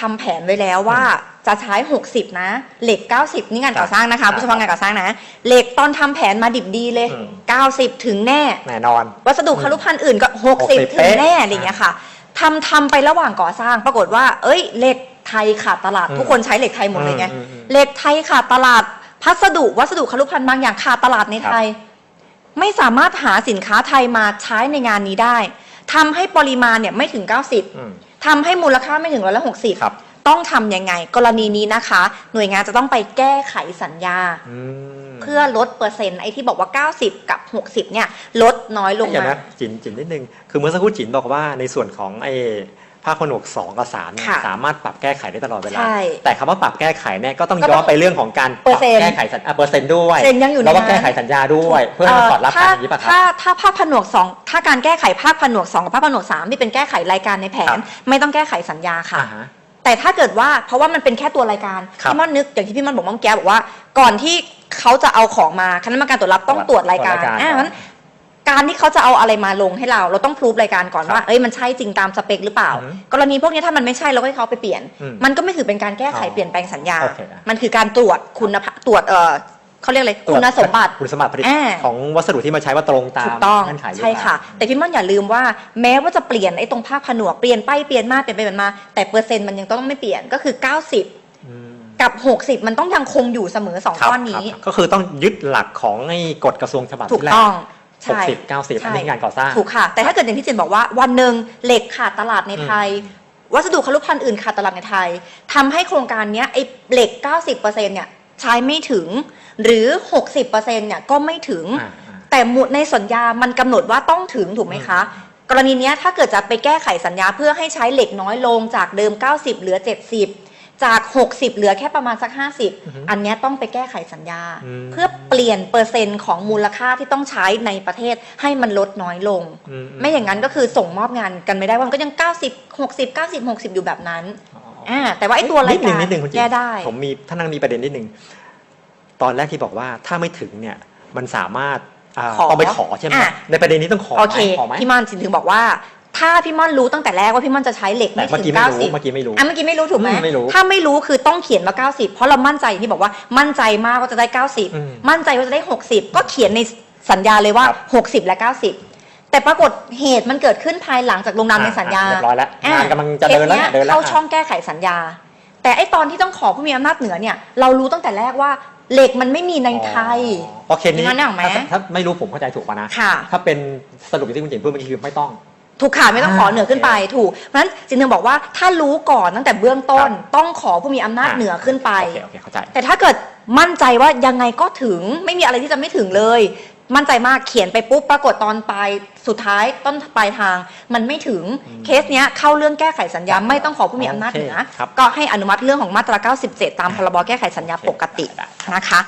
ทำแผนไว้แล้วว่าจะใช้ 60 นะ เหล็ก 90 นี่งานก่อสร้างนะครัคะบผู้เฉพาะงานก่อสร้างนะ เหล็กตอนทำแผนมาดิบดีเลยอืม90 ถึงแน่ แน่นอน วัสดุคารุพันธ์อื่นก็ 60 60ถึงแน่อะไรอย่างเงี้ยค่ะทำทำไประหว่างก่อสร้าง ปรากฏว่า เอ้ย เหล็กไทยขาดตลาดอืมทุกคนใช้เหล็กไทยหมดเลยไงอืมอืมอืมเหล็กไทยขาดตลาด พัสดุวัสดุคารุพันธ์บางอย่างขาดตลาดในไทย ไม่สามารถหาสินค้าไทยมาใช้ในงานนี้ได้ทำให้ปริมาณเนี่ยไม่ถึง 90อืม ทำให้มูลค่าไม่ถึงร้อยละหกสิบครับต้องทำยังไง กรณีนี้นะคะ หน่วยงานจะต้องไปแก้ไขสัญญา อืมเพื่อลดเปอร์เซ็นต์ไอ้ที่บอกว่า 90 กับ 60 เนี่ย ลดน้อยลงเดี๋ยวมา นะจินจินนิดนึง คือเมื่อสักครู่จินบอกว่าในส่วนของไอ้ ภาคผนวกสองกับสามเนี่ยค่ะสามารถปรับแก้ไขได้ตลอดเวลา ใช่แต่คำว่าปรับแก้ไขเนี่ยก็ต้องก็ต้องย้อนไปเรื่องของการเปอร์เซ็นต์ แก้ไขสัญอะเปอร์เซ็นต์ด้วยเซ็นยังอยู่ในแล้วก็นั้นแก้ไขสัญญาด้วย เพื่อให้มันสอดรับกันอย่างนี้ป่ะคถ้ารับถ้าภาคผนวกสองถ้าการแก้ไขภาคผนวกสองกับภาคผนวกสามที่เป็นแก้ไขรายการในแผครัน บ ไม่ต้องแก้ไขสัญญาค่ะ อ่าฮะ แต่ถ้าเกิดว่าเพราะว่ามันเป็นแค่ตัวรายการครับพี่ม่อนนึกอย่างที่พี่ม่อนบอกเมื่อกี้บอกว่า ก่อนที่เขาจะเอาของมาคณะกรรมการตรวจรับต้องตรวจรายการตรวจรายการอ่าก่อนงั้น การที่เขาจะเอาอะไรมาลงให้เรา เราต้องพรูฟรายการก่อนครับว่า เอ้ยมันใช่จริงตามสเปคหรือเปล่า อือฮึกรณีพวกนี้ถ้ามันไม่ใช่เราก็ให้เขาไปเปลี่ยน อืมมันก็ไม่ถือเป็นการแก้ไขอ๋อเปลี่ยนแปลงสัญญา โอเคอะมันคือการตรวจคุณภาพตรวจเออเขาเรียกอะไรคุณสมบัติ คุณสมบัติผลิตอ่า ของวัสดุที่มาใช้ว่าตรงตามถูกต้องเงื่อนไขหรือใช่เปล่า ค่ะ แต่พี่ม่อนอย่าลืมว่าแม้ว่าจะเปลี่ยนไอ้ตรงภาคผนวกเปลี่ยนไปเปลี่ยนมาเปลี่ยนไปเปลี่ยนมา แต่เปอร์เซ็นต์มันยังต้องไม่เปลี่ยนก็คือ 90 อืมกับ 60 มันต้องยังคงอยู่เสมอสองครับก้อนนี้ ครับก็คือต้องยึดหลักของไอ้กฎกระทรวงฉบับถูกที่แรกต้อง หใช่กสิบเก้าสิบอันนี้งานก่อสร้าง ถูกค่ะ แต่ถ้าเกิดอย่างที่เจนบอกว่าวันหนึ่งเหล็กขาดตลาดในไทย วัสดุคารุภัณฑ์อื่นขาดตลาดในไทยทำให้โครงการเนี้ยไอ้เหล็ก 90%เนี่ยใช้ไม่ถึง หรือ 60%เนี่ยก็ไม่ถึงอ่าอ่าแต่หมุดในสัญญามันกำหนดว่าต้องถึงถูกไหมคะกรณีเนี้ยถ้าเกิดจะไปแก้ไขสัญญาเพื่อให้ใช้เหล็กน้อยลงจากเดิม 90 เหลือ 70 จาก 60 เหลือแค่ประมาณสักอือฮึ50 อันเนี้ยต้องไปแก้ไขสัญญาอืมเพื่อเปลี่ยนเปอร์เซ็นต์ของมูลค่าที่ต้องใช้ในประเทศให้มันลดน้อยลงอืไม่อย่างนั้นก็คือส่งมอบงานกันไม่ได้ว่ามันก็ยัง 90 60 90 60 อยู่แบบนั้นอ๋ออ่าแต่ว่าไอ้ตัวรายนิดหนึ่กางรนิดหนึ่งคุณจิแก้ได้ ผมมีท่านนั่งมีประเด็นนิดหนึ่งตอนแรกที่บอกว่าถ้าไม่ถึงเนี่ยมันสามารถอ่าขอต้องไปขอใช่ไหมอะในประเด็นนี้ต้องขอโอไหเคมขอไหมพี่ม่อนสินถึงบอกว่า ถ้าพี่ม่อนรู้ตั้งแต่แรกว่าพี่ม่อนจะใช้เหล็กแต่ไม่เมื่อถึกี้งไม่รู้90เมื่อกี้ไม่รู้ อะเมื่อกี้ไม่รู้ถูกไหมอืมไม่รู้ถ้าไม่รู้คือต้องเขียนว่า90 เพราะเรามั่นใจที่บอกว่ามั่นใจมากว่าจะได้ อืม90 มั่นใจว่าจะได้ 60 ก็เขียนในสัญญาเลยว่า ครับ60 และ 90 แต่ปรากฏเหตุมันเกิดขึ้นภายหลังจากลงนามในสัญญาอะเรียบร้อยแล้วอ่งานกำลังจะเดินแล้วคเนี่ยสเดินแล้ว เข้าช่องแก้ไขสัญญา แต่ไอตอนที่ต้องขอผู้มีอำนาจเหนือเนี่ยเรารู้ตั้งแต่แรกว่าเหล็กมันไม่มีในไทย อ๋อเพราะเคสนี้อย่างนั้นเหรอไหมถ้าถ้าไม่รู้ผมเข้าใจถูกป่ะนะ ค่ะ ถ้าเป็นสรุปที่คุณจิ๋มพูดเมื่อกี้คือไม่ต้อง ถูกค่ะไม่ต้องขอเหนือขึ้นไปถูกเพราะฉะนั้นจินถึงบอกว่าถ้ารู้ก่อนตั้งแต่เบื้องต้นต้องขอผู้มีอำนาจเหนือขึ้นไป โอเคโอเคเข้าใจ แต่ถ้าเกิดมั่นใจว่ายังไงก็ถึงไม่มีอะไรที่จะไม่ถึงเลย มั่นใจมากเขียนไปปุ๊บปรากฏตอนปลายสุดท้ายต้นปลายทาง มันไม่ถึงอืมเคสเนี้ยเข้าเรื่องแก้ไขสัญญาไม่ต้องขอผู้มีอำนาจเหนือ โอเคครับ ก็ให้อนุมัติเรื่องของมาตรา 97 ตามพรบแก้ไขสัญญาปกติได้นะคะ